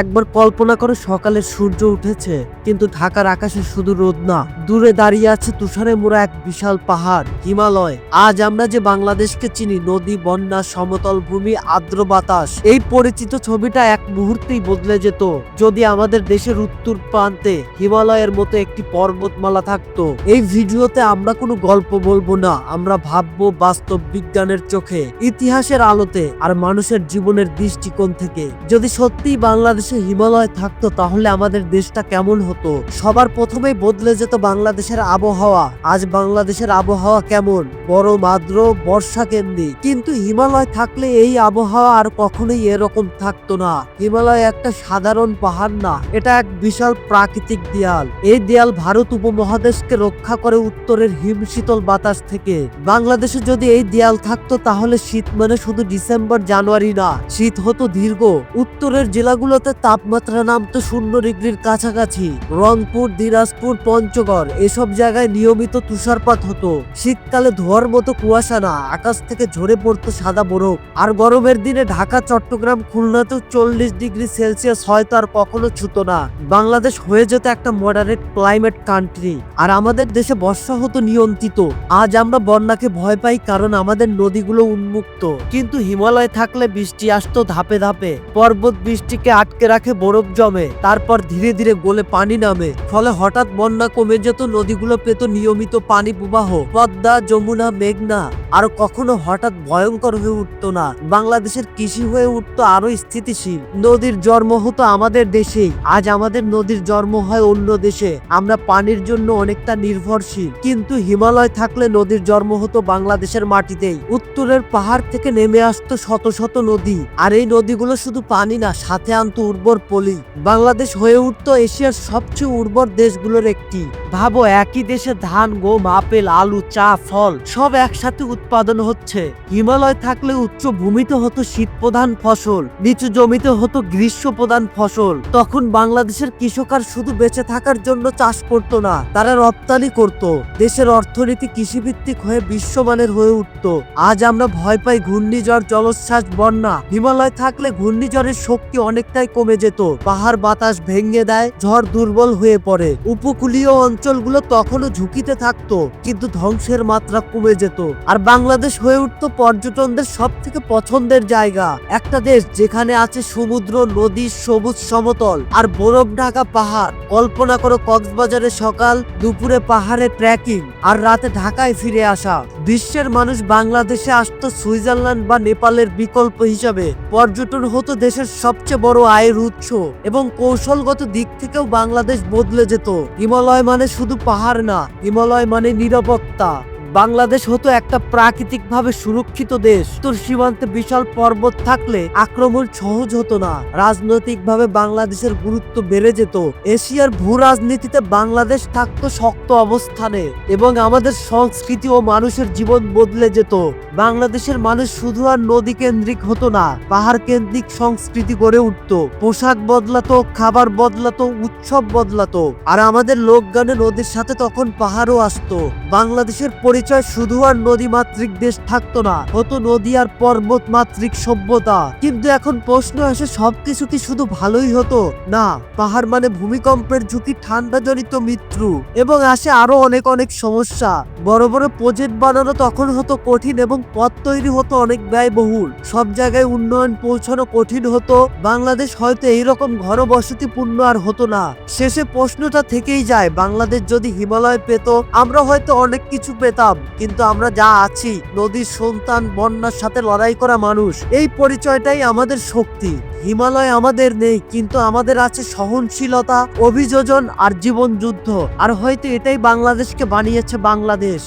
একবার কল্পনা করো সকালে সূর্য উঠেছে, কিন্তু ঢাকার আকাশে শুধু রোদ না, দূরে দাঁড়িয়ে আছে তুষারে মোড়া এক বিশাল পাহাড়, হিমালয়। আজ আমরা যে বাংলাদেশকে চিনি, নদী, বন্যা, সমতল ভূমি, আর্দ্র বাতাস, এই পরিচিত ছবিটা এক মুহূর্তেই বদলে যেত। যদি আমাদের দেশের উত্তর প্রান্তে হিমালয়ের মতো একটি পর্বতমালা থাকতো, এই ভিডিওতে আমরা কোনো গল্প বলব না, আমরা ভাববো বাস্তব বিজ্ঞানের চোখে, ইতিহাসের আলোতে, আর মানুষের জীবনের দৃষ্টিকোণ থেকে। যদি সত্যি বাংলাদেশে হিমালয় থাকতো, তাহলে আমাদের দেশটা কেমন হতো? সবার প্রথমেই বদলে যেত বাংলাদেশের আবহাওয়া। আজ বাংলাদেশের আবহাওয়া কেমন? গরম আর্দ্র বর্ষা কেন্দ্রিক। কিন্তু হিমালয় থাকলে এই আবহাওয়া আর কখনোই এরকম থাকতো না। হিমালয় একটা সাধারণ পাহাড় না, এটা এক বিশাল প্রাকৃতিক দেয়াল। এই দেয়াল ভারত উপমহাদেশকে রক্ষা করে উত্তরের হিমশীতল বাতাস থেকে। বাংলাদেশে যদি এই দেয়াল থাকতো, তাহলে শীত মানে শুধু ডিসেম্বর, জানুয়ারি না, শীত হতো দীর্ঘ। উত্তরের জেলাগুলোতে তাপমাত্রা নামতো শূন্য ডিগ্রির কাছাকাছি। রংপুর, দিনাজপুর, পঞ্চগড়, এসব জায়গায় নিয়মিত তুষারপাত হতো। শীতকালে ধোয়ার মতো কুয়াশা না, আকাশ থেকে ঝরে পড়তো সাদা বরফ। আর গরমের দিনে ঢাকা, চট্টগ্রাম, খুলনাতেও চল্লিশ ডিগ্রি সেলসিয়াস হয়তো আর কখনো ছুতো না। বাংলাদেশ হয়ে যেত একটা মডারেট ক্লাইমেট কান্ট্রি আর আমাদের দেশে বর্ষা হতো নিয়ন্ত্রিত। আজ আমরা বন্যাকে ভয় পাই কারণ আমাদের নদীগুলো উন্মুক্ত। কিন্তু হিমালয় থাকলে বৃষ্টি আসতো ধাপে ধাপে। পর্বত বৃষ্টিকে আটকে রাখে বরফ জমে। তারপর ধীরে ধীরে গলে পানি নামে। ফলে হঠাৎ বন্যা কমে যেত, নদীগুলো পেত নিয়মিত পানি প্রবাহ। পদ্মা, যমুনা, মেঘনা। আর কখনো হঠাৎ ভয়ঙ্কর হয়ে উঠতো না। বাংলাদেশের কৃষি হয়ে উঠতো আরও স্থিতিশীল। নদীর জন্ম হতো আমাদের দেশেই। আজ আমাদের নদীর জন্ম হয় অন্য দেশে। আমরা পানির জন্য অনেকটা নির্ভরশীল। কিন্তু হিমালয় থাকলে নদীর জন্ম হতো বাংলাদেশের মাটিতেই। উত্তরের পাহাড় থেকে নেমে আসতো শত শত নদী। আর এই নদীগুলো শুধু পানি না, সাথে আনতো উর্বর পলি। বাংলাদেশ হয়ে উঠতো এশিয়ার সবচেয়ে উর্বর দেশগুলোর একটি। ভাবো একই দেশে ধান, গম, আপেল, আলু, চা, ফল, সব একসাথে উৎপাদন হচ্ছে। হিমালয় থাকলে উচ্চ ভূমিতে হতো শীত প্রধান ফসল, নিচু জমিতে হতো গ্রীষ্ম প্রধান ফসল। তখন বাংলাদেশের কৃষক আর শুধু বেঁচে থাকার জন্য চাষ করত না, তারা রপ্তানি করত। দেশের অর্থনীতি কৃষিভিত্তিক হয়ে বিশ্বমানের হয়ে উঠত। আজ আমরা ভয় পাই ঘূর্ণিঝড়, জলোচ্ছ্বাস, বন্যা। হিমালয় থাকলে ঘূর্ণিঝড়ের শক্তি অনেকটাই কমে যেত। পাহাড় বাতাস ভেঙে দেয়, ঝড় দুর্বল হয়ে পড়ে। উপকূলীয় অঞ্চলগুলো তখনও ঝুঁকিতে থাকতো, কিন্তু ধ্বংসের মাত্রা কমে যেত। আর বাংলাদেশ হয়ে উঠত পর্যটনদের সব থেকে পছন্দের জায়গা। একটা দেশ যেখানে আছে সমুদ্র, নদী, সবুজ সমতল আর বরফ ঢাকা পাহাড়। কল্পনা করো কক্সবাজারে সকাল, দুপুরে পাহাড়ে ট্রেকিং আর রাতে ঢাকায় ফিরে আসা। বিশ্বের মানুষ বাংলাদেশে আসতো সুইজারল্যান্ড বা নেপালের বিকল্প হিসাবে। পর্যটন হতো দেশের সবচেয়ে বড় আয়ের উৎস এবং কৌশলগত দিক থেকেও বাংলাদেশ বদলে যেত। হিমালয় মানে শুধু পাহাড় না, হিমালয় মানে নিরাপত্তা। বাংলাদেশ হতো একটা প্রাকৃতিকভাবে সুরক্ষিত দেশ। তোর সীমান্তে বিশাল পর্বত থাকলে আক্রমণ সহজ হতো না। রাজনৈতিকভাবে বাংলাদেশের গুরুত্ব বেড়ে যেত। এশিয়ার ভূ রাজনীতিতে বাংলাদেশ থাকতো শক্ত অবস্থানে এবং আমাদের সংস্কৃতি ও মানুষের জীবন বদলে যেত। বাংলাদেশের মানুষ শুধু আর নদী কেন্দ্রিক হতো না পাহাড় কেন্দ্রিক সংস্কৃতি গড়ে উঠতো। পোশাক বদলাতো, খাবার বদলাতো, উৎসব বদলাতো। আর আমাদের লোকগানে নদীর সাথে তখন পাহাড়ও আসতো। বাংলাদেশের পরিচয় শুধু আর নদী মাতৃক দেশ থাকতো না, হতো নদী আর পর্বত মাতৃক সভ্যতা। কিন্তু এখন প্রশ্ন আসে, সবকিছু কি শুধু ভালোই হতো? না, পাহাড় মানে ভূমিকম্পের ঝুঁকি ঠান্ডা জনিত মৃত্যু, এবং আসে আরও অনেক অনেক সমস্যা। বড় বড় প্রজেক্ট বানানো তখন হতো কঠিন এবং পথ তৈরি হতো অনেক ব্যয়বহুল। সব জায়গায় উন্নয়ন পৌঁছানো কঠিন হতো। বাংলাদেশ হয়তো এইরকম ঘনবসতিপূর্ণ আর হতো না। শেষে প্রশ্নটা থেকেই যায়, বাংলাদেশ যদি হিমালয় পেত, আমরা হয়তো অনেক কিছু পেতাম কিন্তু আমরা যা আছি, নদীর সন্তান, বন্যার সাথে লড়াই করা মানুষ, এই পরিচয়টাই আমাদের শক্তি। হিমালয় আমাদের নেই, কিন্তু আমাদের আছে সহনশীলতা, অভিযোজন আর জীবন যুদ্ধ। আর হয়তো এটাই বাংলাদেশকে বানিয়েছে বাংলাদেশ।